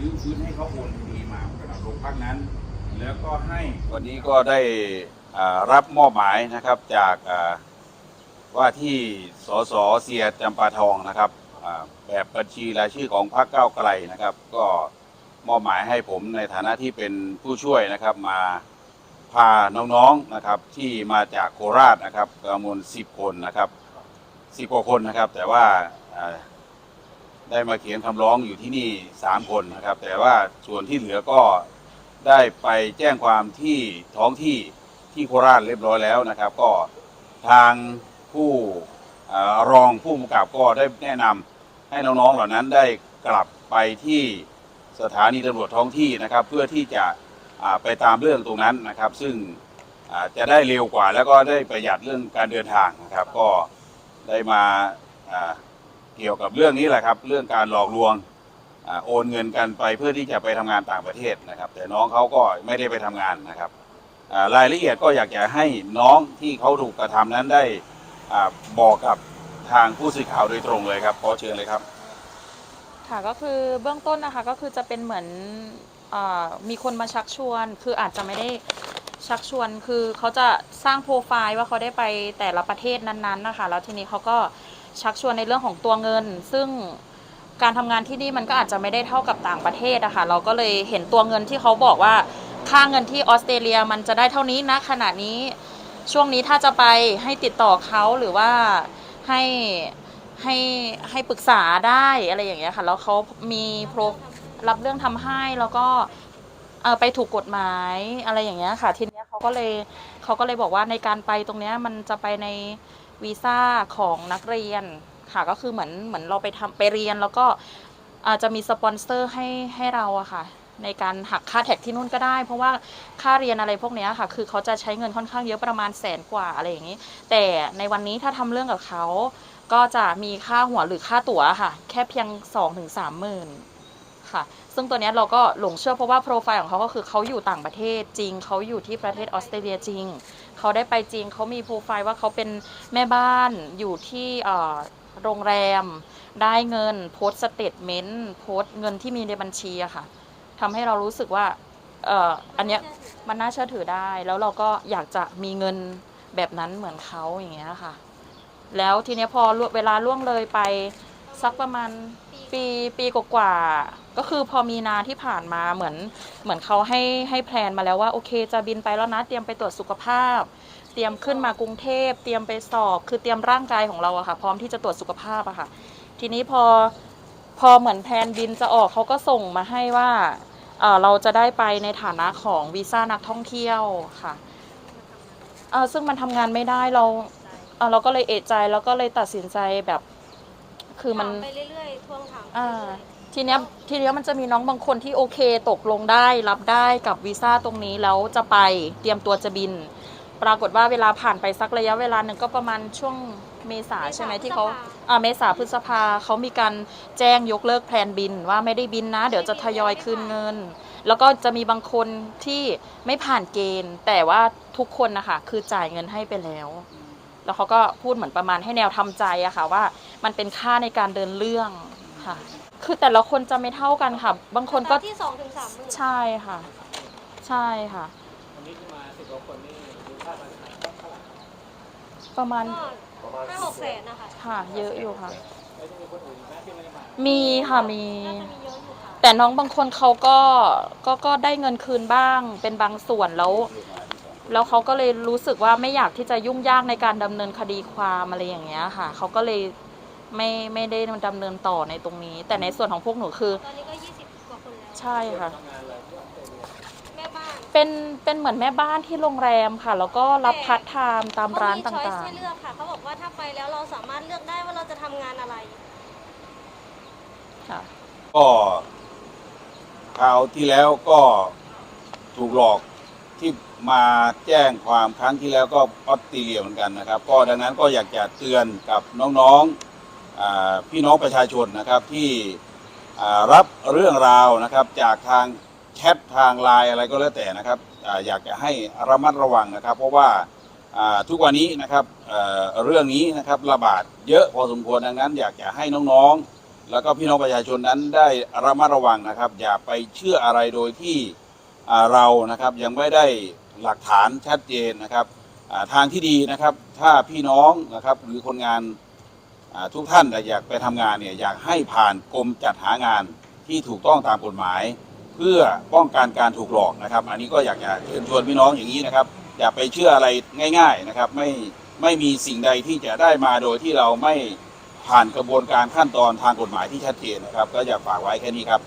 รื้อฟื้นให้เขาโอนคดีมากับโรงพักนั้น แล้วก็ให้วันนี้ก็ได้รับมอบหมายนะครับจากว่าที่สสเสียจำปาทองนะครับแบบบัญชีรายชื่อของพรรคก้าวไกลนะครับ ก็มอบหมายให้ผมในฐานะที่เป็นผู้ช่วยนะครับมาพาน้องๆนะครับที่มาจากโคราชนะครับจำนวน10 คนนะครับ10กว่าคนนะครับ แต่ว่า ได้มาเขียนคำร้องอยู่ที่นี่สามคนนะครับ แต่ว่าส่วนที่เหลือก็ได้ไปแจ้งความที่ท้องที่ที่โคราชเรียบร้อยแล้วนะครับ ก็ทางผู้เอ่อรองผู้กำกับก็ได้แนะนำให้น้องๆเหล่านั้นได้กลับไปที่สถานีตำรวจท้องที่นะครับ เพื่อที่จะไปตามเรื่องตรงนั้นนะครับ ซึ่งจะได้เร็วกว่าแล้วก็ได้ประหยัดเรื่องการเดินทางนะครับ ก็ได้มา เกี่ยวกับเรื่องนี้แหละครับ เรื่องการหลอกลวงอโอนเงินกันไปเพื่อที่จะไปทำงานต่างประเทศนะครับ แต่น้องเขาก็ไม่ได้ไปทำงานนะครับรายละเอียดก็อยากจะให้น้องที่เขาถูกกระทำนั้นได้อบอกกับทางผู้สื่อข่าวโดยตรงเลยครับขอเชิญเลยครับ ค่ะก็คือเบื้องต้นนะคะก็คือจะเป็นเหมือนอมีคนมาชักชวน คืออาจจะไม่ได้ชักชวนคือเขาจะสร้างโปรไฟล์ว่าเขาได้ไปแต่ละประเทศนั้นๆนะคะแล้วทีนี้เขาก็ ชักชวนในเรื่องของตัวเงิน ซึ่งการทำงานที่นี่มันก็อาจจะไม่ได้เท่ากับต่างประเทศนะคะเราก็เลยเห็นตัวเงินที่เขาบอกว่าค่าเงินที่ออสเตรเลียมันจะได้เท่านี้นะขณะนี้ช่วงนี้ถ้าจะไปให้ติดต่อเขาหรือว่าให้ให้ให้ปรึกษาได้อะไรอย่างเงี้ยค่ะแล้วเขามีโปรรับเรื่องทำให้แล้วก็เออไปถูกกฎหมายอะไรอย่างเงี้ยค่ะทีเนี้ยเขาก็เลยเขาก็เลยบอกว่าในการไปตรงเนี้ยมันจะไปใน วีซ่าของนักเรียนค่ะก็คือเหมือนเหมือนเราไปทำไปเรียน แล้วก็อาจจะมีสปอนเซอร์ให้ให้เราอะค่ะ ในการหักค่าแท็กที่นู่นก็ได้ เพราะว่าค่าเรียนอะไรพวกเนี้ยค่ะ คือเขาจะใช้เงินค่อนข้างเยอะประมาณแสนกว่าอะไรอย่างนี้ แต่ในวันนี้ถ้าทำเรื่องกับเขาก็จะมีค่าหัวหรือค่าตั๋วค่ะ แค่เพียง2อถึงสามหมื่น ค่ะ ซึ่งตัวนี้เราก็หลงเชื่อเพราะว่าโปรไฟล์ของเขาก็คือเขาอยู่ต่างประเทศจริง เขาอยู่ที่ประเทศออสเตรเลียจริง เขาได้ไปจริง เขามีโปรไฟล์ว่าเขาเป็นแม่บ้านอยู่ที่โรงแรม ได้เงินโพสต์สเตทเมนต์โพสต์เงินที่มีในบัญชีอะค่ะทำให้เรารู้สึกว่าเอ่ออันเนี้ยมันน่าเชื่อถือได้ แล้วเราก็อยากจะมีเงินแบบนั้นเหมือนเขาอย่างเงี้ยค่ะ แล้วทีเนี้ยพอเวลาล่วงเลยไปสักประมาณปีปีกว่า ก็คือพอมีนาที่ผ่านมาเหมือนเหมือนเขาให้ให้แพลนมาแล้วว่าโอเคจะบินไปแล้วนะเตรียมไปตรวจสุขภาพ เตรียมขึ้นมากรุงเทพ เตรียมไปสอบ คือเตรียมร่างกายของเราอะค่ะ พร้อมที่จะตรวจสุขภาพอะค่ะ ทีนี้พอพอเหมือนแพลนบินจะออกเขาก็ส่งมาให้ว่าเอ่อเราจะได้ไปในฐานะของวีซ่านักท่องเที่ยวค่ะเอ่อซึ่งมันทำงานไม่ได้เราอะเราก็เลยเอะใจแล้วก็เลยตัดสินใจแบบ คือมันถาไปเรื่อยๆทวงถามไปอ่าเรื่อย ทีเนี้ยทีเนี้ยมันจะมีน้องบางคนที่โอเคตกลงได้รับได้กับวีซ่าตรงนี้แล้วจะไปเตรียมตัวจะบิน ปรากฏว่าเวลาผ่านไปสักระยะเวลาหนึ่งก็ประมาณช่วงเมษาๆใช่ไหมที่เขาพฤษภอ่าเมษาพฤษภาเขามีการแจ้งยกเลิกแพลนบินว่าไม่ได้บินนะ เดี๋ยวจะทยอยคืนเงิน แล้วก็จะมีบางคนที่ไม่ผ่านเกณฑ์ แต่ว่าทุกคนนะคะคือจ่ายเงินให้ไปแล้ว แล้วเขาก็พูดเหมือนประมาณให้แนวทำใจอะค่ะว่ามันเป็นค่าในการเดินเรื่องค่ะ คือแต่ละคนจะไม่เท่ากันค่ะ บางคนก็ตอที่สองถึงสามหมื่นใช่ค่ะ ใช่ค่ะประมาณก็ห้าหกแสนนะคะค่ะ เยอะอยู่ค่ะมีค่ะมี น่าจะมีเยอะอยู่ค่ะแต่น้องบางคนเขาก็ก็ก็ได้เงินคืนบ้าง เป็นบางส่วนแล้ว แล้วเขาก็เลยรู้สึกว่าไม่อยากที่จะยุ่งยากในการดำเนินคดีความอะไรอย่างเงี้ยค่ะเขาก็เลย ไม่ไม่ได้ดำเนินต่อในตรงนี้ แต่ในส่วนของพวกหนูคือ ตอนนี้ก็ยี่สิบกว่าคนแล้ว ใช่ค่ะ แม่บ้านเป็นเป็นเหมือนแม่บ้านที่โรงแรมค่ะ แล้วก็รับพาร์ทไทม์ตามร้านตเขมีช้าอยส์งให้เลือกค่ะ เขาบอกว่าถ้าไปแล้วเราสามารถเลือกได้ว่าเราจะทำงานอะไร ๆ ค่ะ ก็คราวที่แล้วก็ถูกหลอกที่มาแจ้งความครั้งที่แล้วก็ออสเตรเลียเหมือนกันนะครับ ก็ดังนั้นก็อยากจะเตือนกับน้องๆอา พี่น้องประชาชนนะครับที่รับเรื่องราวนะครับจากทางแชททางไลน์อะไรก็แล้วแต่นะครับอยากจะให้ระมัดระวังนะครับ เพราะว่าทุกวันนี้นะครับเรื่องนี้นะครับระบาดเยอะพอสมควรดังนั้น อยากจะให้น้องๆ แล้วก็พี่น้องประชาชนนั้นได้ระมัดระวังนะครับ อย่าไปเชื่ออะไรโดยที่เรานะครับยังไม่ได้หลักฐานชัดเจนนะครับทางที่ดีนะครับ ถ้าพี่น้องนะครับหรือคนงาน ทุกท่านอยากไปทำงานเนี่ยอยากให้ผ่านกรมจัดหางานที่ถูกต้องตามกฎหมาย เพื่อป้องกันการถูกหลอกนะครับ อันนี้ก็อยากจะเชิญชวนพี่น้องอย่างนี้นะครับ อย่าไปเชื่ออะไรง่าย ๆนะครับ ไม่ไม่มีสิ่งใดที่จะได้มาโดยที่เราไม่ผ่านกระบวนการขั้นตอนทางกฎหมายที่ชัดเจนนะครับ ก็อยากฝากไว้แค่นี้ครับ